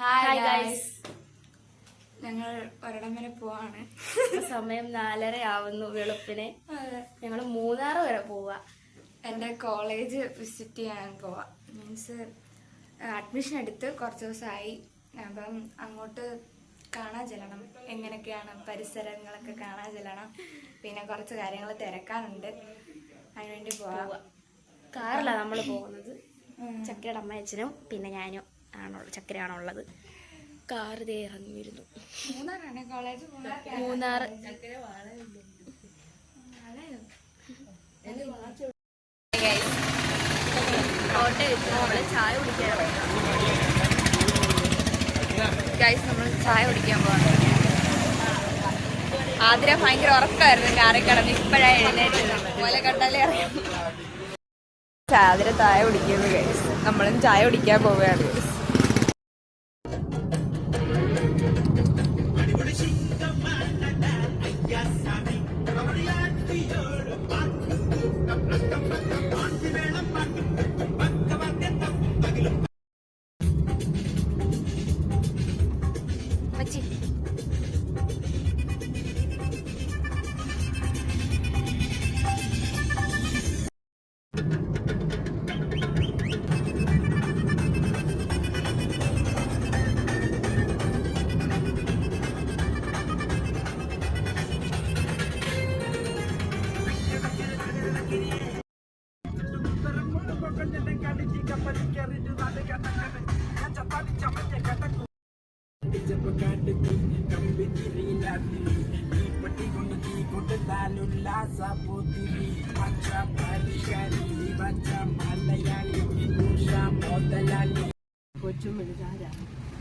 Hi guys ഞങ്ങൾ ഒരിടം വരെ പോവാണ്. സമയം നാലര ആവുന്നു വെളുപ്പിന് ഞങ്ങൾ മൂന്നാറ് വരെ പോവാ. എന്റെ കോളേജ് വിസിറ്റ് ചെയ്യാൻ പോവാ. മീൻസ് അഡ്മിഷൻ എടുത്ത് കുറച്ച് ദിവസമായി. അപ്പം അങ്ങോട്ട് കാണാൻ ചെല്ലണം. എങ്ങനെയൊക്കെയാണ് പരിസരങ്ങളൊക്കെ കാണാൻ ചെല്ലണം. പിന്നെ കുറച്ച് കാര്യങ്ങൾ തിരക്കാനുണ്ട്. അതിനുവേണ്ടി പോവാ. കാറിലാണ് നമ്മൾ പോകുന്നത്. ചക്കരയുടെ അമ്മയച്ചനും പിന്നെ ഞാനും. ആണുള്ളത് ചക്കരയാണുള്ളത്. കാർ ദേ ഇറങ്ങി വരുന്നു മൂന്നാറാണ് കോളേജ് മൂന്നാറ്. കോട്ടയം എത്തി നമ്മൾ ചായ കുടിക്കാൻ ഗൈസ് നമ്മൾ ചായ കുടിക്കാൻ പോവാണ്. ആതിര ഭയങ്കര ഉറക്കമായിരുന്നു കാറി കിടന്ന് ഇപ്പോഴാണ് എഴുന്നേറ്റ് പോലെ കണ്ടാലേ അറിയാം ആതിര ചായ കുടിക്കുന്നു ഗൈസ് നമ്മളും ചായ കുടിക്കാൻ പോവുകയാണ്. അപ്പൊ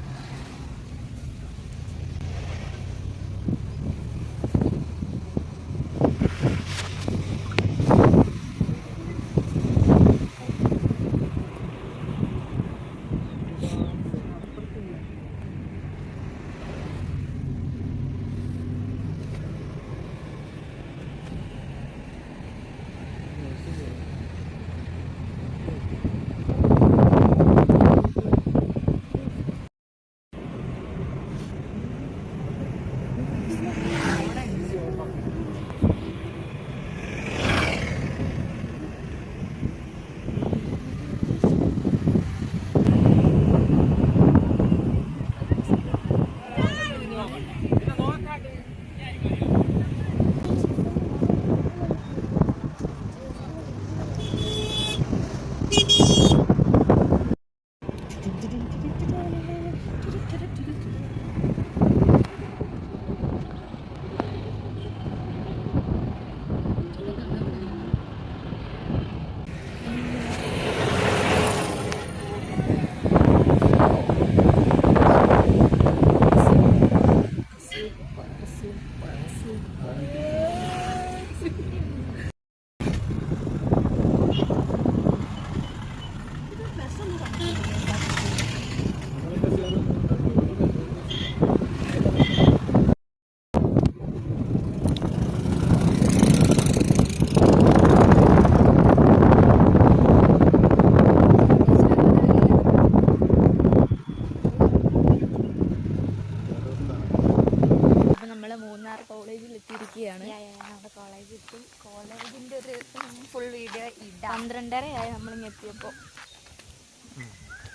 നമ്മളിങ്ങ് എത്തിയപ്പോ.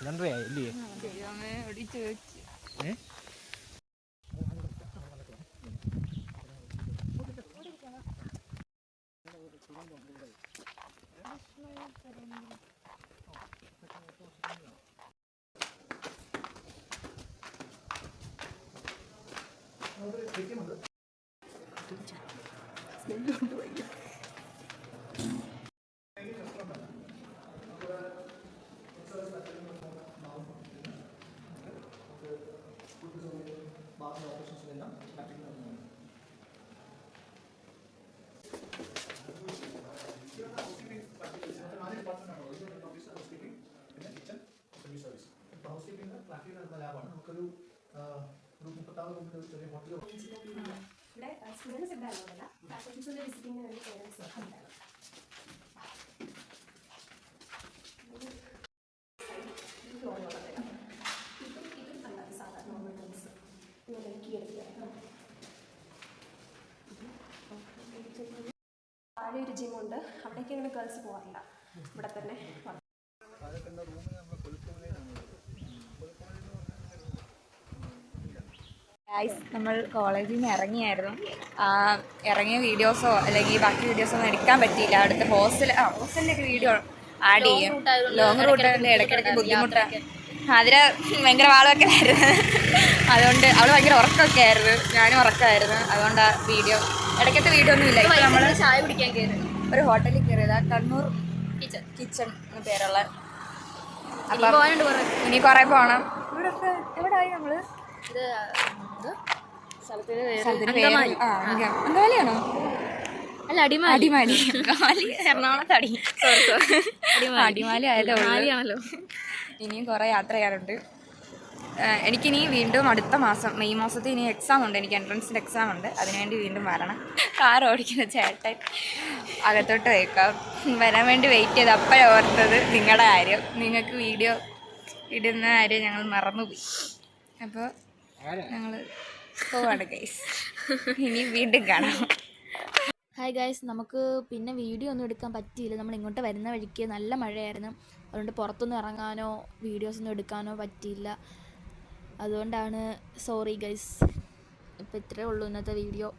രണ്ടരയായി ഇല്ലേ ദൈവമേ എവിടെ ചോദിച്ചു ഏ? బాత్రూమ్ ఆపరేషన్స్ వెళ్దాం practical house keeping practical lab అంటే ఒకరు రూమ్ పట్టాలు ఒకరు చదివే హోటల్ అంటే స్టూడెంట్స్ ఇద్దరు కదా విజిటింగ్ താഴെ ഒരു ജിമ്മുണ്ട് അവിടേക്ക് അങ്ങനെ ഗേൾസ് പോകാറില്ല ഇവിടെ തന്നെ ഗായ്സ് നമ്മൾ കോളേജിൽ നിന്ന് ഇറങ്ങിയായിരുന്നു. ഇറങ്ങിയ വീഡിയോസോ അല്ലെങ്കിൽ ബാക്കി വീഡിയോസോ ഒന്നും എടുക്കാൻ പറ്റിയില്ല. അടുത്ത ഹോസ്റ്റൽ ആ ഹോസ്റ്റലിന്റെ വീഡിയോ ആഡ് ചെയ്യും. ലോങ് റൂട്ട് ഇടയ്ക്കിടയ്ക്ക് ബുദ്ധിമുട്ട്. അതിന് ഭയങ്കര വാളൊക്കെയായിരുന്നു അതുകൊണ്ട് അവൾ ഭയങ്കര ഉറക്കമൊക്കെ ആയിരുന്നു. ഞാനും ഉറക്കമായിരുന്നു. അതുകൊണ്ട് ആ വീഡിയോ ഇടയ്ക്കത്തെ വീഡിയോ ഒന്നും ഇല്ല. നമ്മൾ ചായ കുടിക്കാൻ കയറി ഒരു ഹോട്ടലിൽ കയറിയതാ കണ്ണൂർ കിച്ചൺ കിച്ചൺ എന്ന് പേരുള്ള. ഇനി കുറേ പോകണം ഇവിടെ എവിടെ ആയി നമ്മൾ? ഇത് അങ്കമാലിയാണോ? അല്ല അടിമാലി. അടിമാലി. കാലി എറണാകുളത്ത് അടി അടിമാലി. ആയതേ ഉള്ളൂ. അടിമാലിയാണല്ലോ. ഇനിയും കുറെ യാത്ര ചെയ്യാനുണ്ട്. ഏഹ് എനിക്കിനി വീണ്ടും അടുത്ത മാസം മെയ് മാസത്തിൽ ഇനി എക്സാം ഉണ്ട്. എനിക്ക് എൻട്രൻസിന്റെ എക്സാം ഉണ്ട്. അതിനുവേണ്ടി വീണ്ടും വരണം. കാർ ഓടിക്കുന്ന ചേട്ടൻ അകത്തോട്ട് വയ്ക്കാം. വരാൻ വേണ്ടി വെയിറ്റ് ചെയ്ത് അപ്പോഴാണ് ഓർത്തത് നിങ്ങളുടെ കാര്യം. നിങ്ങൾക്ക് വീഡിയോ ഇടുന്ന കാര്യം ഞങ്ങൾ മറന്നുപോയി. അപ്പോൾ ഞങ്ങൾ പോവാണ് ഗൈസ് ഇനി വീണ്ടും കാണാം. ഹായ് ഗൈസ് നമുക്ക് പിന്നെ വീഡിയോ ഒന്നും എടുക്കാൻ പറ്റിയില്ല. നമ്മൾ ഇങ്ങോട്ട് വരുന്ന വഴിക്ക് നല്ല മഴയായിരുന്നു. അതുകൊണ്ട് പുറത്തൊന്നും ഇറങ്ങാനോ വീഡിയോസൊന്നും എടുക്കാനോ പറ്റിയില്ല. അതുകൊണ്ടാണ്. സോറി ഗൈസ് ഇപ്പം ഇത്രയേ ഉള്ളൂ ഇന്നത്തെ വീഡിയോ